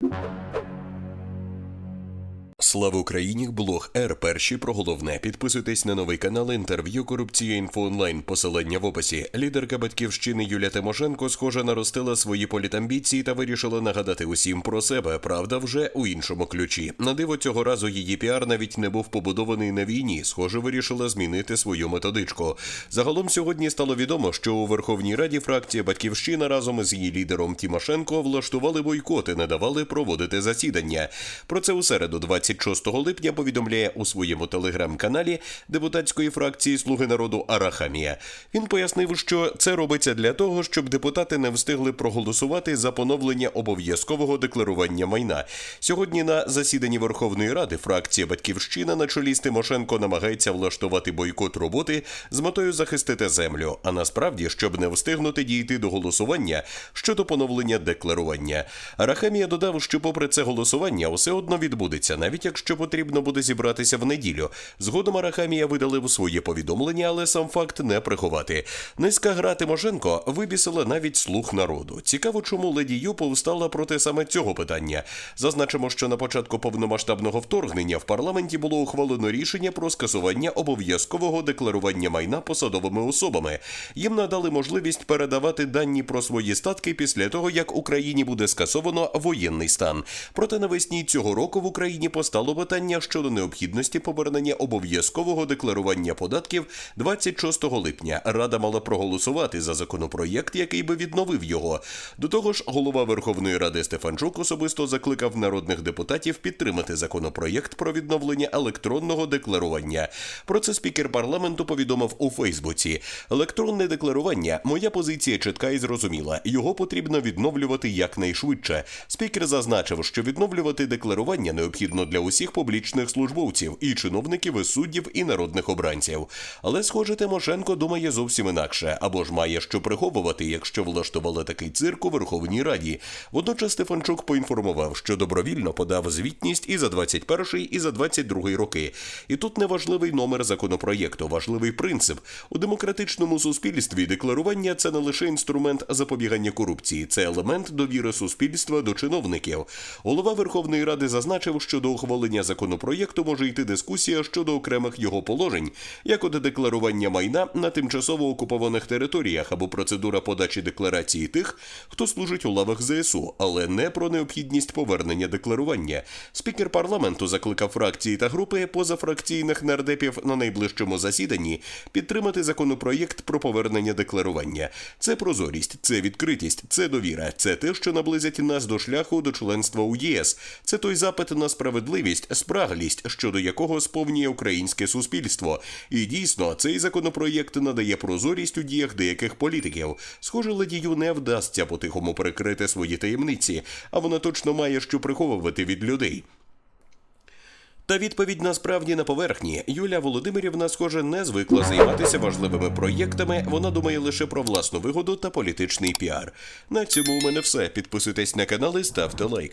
you Слава Україні! Блог Р. Перші про головне. Підписуйтесь на новий канал інтерв'ю Корупція інфо онлайн. Посилання в описі. Лідерка батьківщини Юлія Тимошенко, схоже, наростила свої політамбіції та вирішила нагадати усім про себе. Правда, вже у іншому ключі. На диво цього разу її піар навіть не був побудований на війні. Схоже, вирішила змінити свою методичку. Загалом сьогодні стало відомо, що у Верховній Раді фракція Батьківщина разом із її лідером Тимошенко влаштували бойкоти, не давали проводити засідання. Про це у середу, 26 липня, повідомляє у своєму телеграм-каналі депутатської фракції Слуги народу Арахамія. Він пояснив, що це робиться для того, щоб депутати не встигли проголосувати за поновлення обов'язкового декларування майна. Сьогодні на засіданні Верховної Ради фракція Батьківщина на чолі з Тимошенко намагається влаштувати бойкот роботи з метою захистити землю. А насправді, щоб не встигнути дійти до голосування щодо поновлення декларування. Арахамія додав, що попри це голосування все одно відбудеться, навіть якщо потрібно буде зібратися в неділю. Згодом Арахамія видалив своє повідомлення, але сам факт не приховати. Низька гра Тимошенко вибісила навіть слух народу. Цікаво, чому леді Ю повстала проти саме цього питання. Зазначимо, що на початку повномасштабного вторгнення в парламенті було ухвалено рішення про скасування обов'язкового декларування майна посадовими особами. Їм надали можливість передавати дані про свої статки після того, як Україні буде скасовано воєнний стан. Проте навесні цього року в Україні постало питання щодо необхідності повернення обов'язкового декларування податків 26 липня. Рада мала проголосувати за законопроєкт, який би відновив його. До того ж, голова Верховної Ради Стефанчук особисто закликав народних депутатів підтримати законопроєкт про відновлення електронного декларування. Про це спікер парламенту повідомив у Фейсбуці. Електронне декларування моя позиція чітка і зрозуміла. Його потрібно відновлювати якнайшвидше. Спікер зазначив, що відновлювати декларування необхідно для усіх публічних службовців і чиновників, і суддів і народних обранців. Але, схоже, Тимошенко думає зовсім інакше або ж має що приховувати, якщо влаштували такий цирк у Верховній Раді. Водночас Стефанчук поінформував, що добровільно подав звітність і за 21 і за 22 роки. І тут не важливий номер законопроєкту, важливий принцип у демократичному суспільстві. Декларування це не лише інструмент запобігання корупції, це елемент довіри суспільства до чиновників. Голова Верховної Ради зазначив, що до ухвалення законопроєкту може йти дискусія щодо окремих його положень, як от декларування майна на тимчасово окупованих територіях або процедура подачі декларації тих, хто служить у лавах ЗСУ, але не про необхідність повернення декларування. Спікер парламенту закликав фракції та групи позафракційних нардепів на найближчому засіданні підтримати законопроєкт про повернення декларування. Це прозорість, це відкритість, це довіра, це те, що наблизить нас до шляху до членства у ЄС. Це той запит на справедливість, спраглість, щодо якого сповнює українське суспільство. І дійсно, цей законопроєкт надає прозорість у діях деяких політиків. Схоже, ледію не вдасться по-тихому перекрити свої таємниці, а вона точно має що приховувати від людей. Та відповідь насправді на поверхні. Юля Володимирівна, схоже, не звикла займатися важливими проєктами. Вона думає лише про власну вигоду та політичний піар. На цьому у мене все. Підписуйтесь на канал і ставте лайк.